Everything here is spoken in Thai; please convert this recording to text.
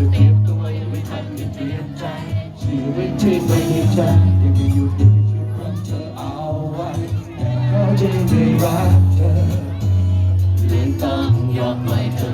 จะเตรียมตัวยังไม่ทันจะเตรียมใจชีวิตที่ไม่มีใจยังไม่หยุดที่จะดรักเธอเอาไว้เขาจะไม่รักเธอเลยต้องยอมปล่อยเธอ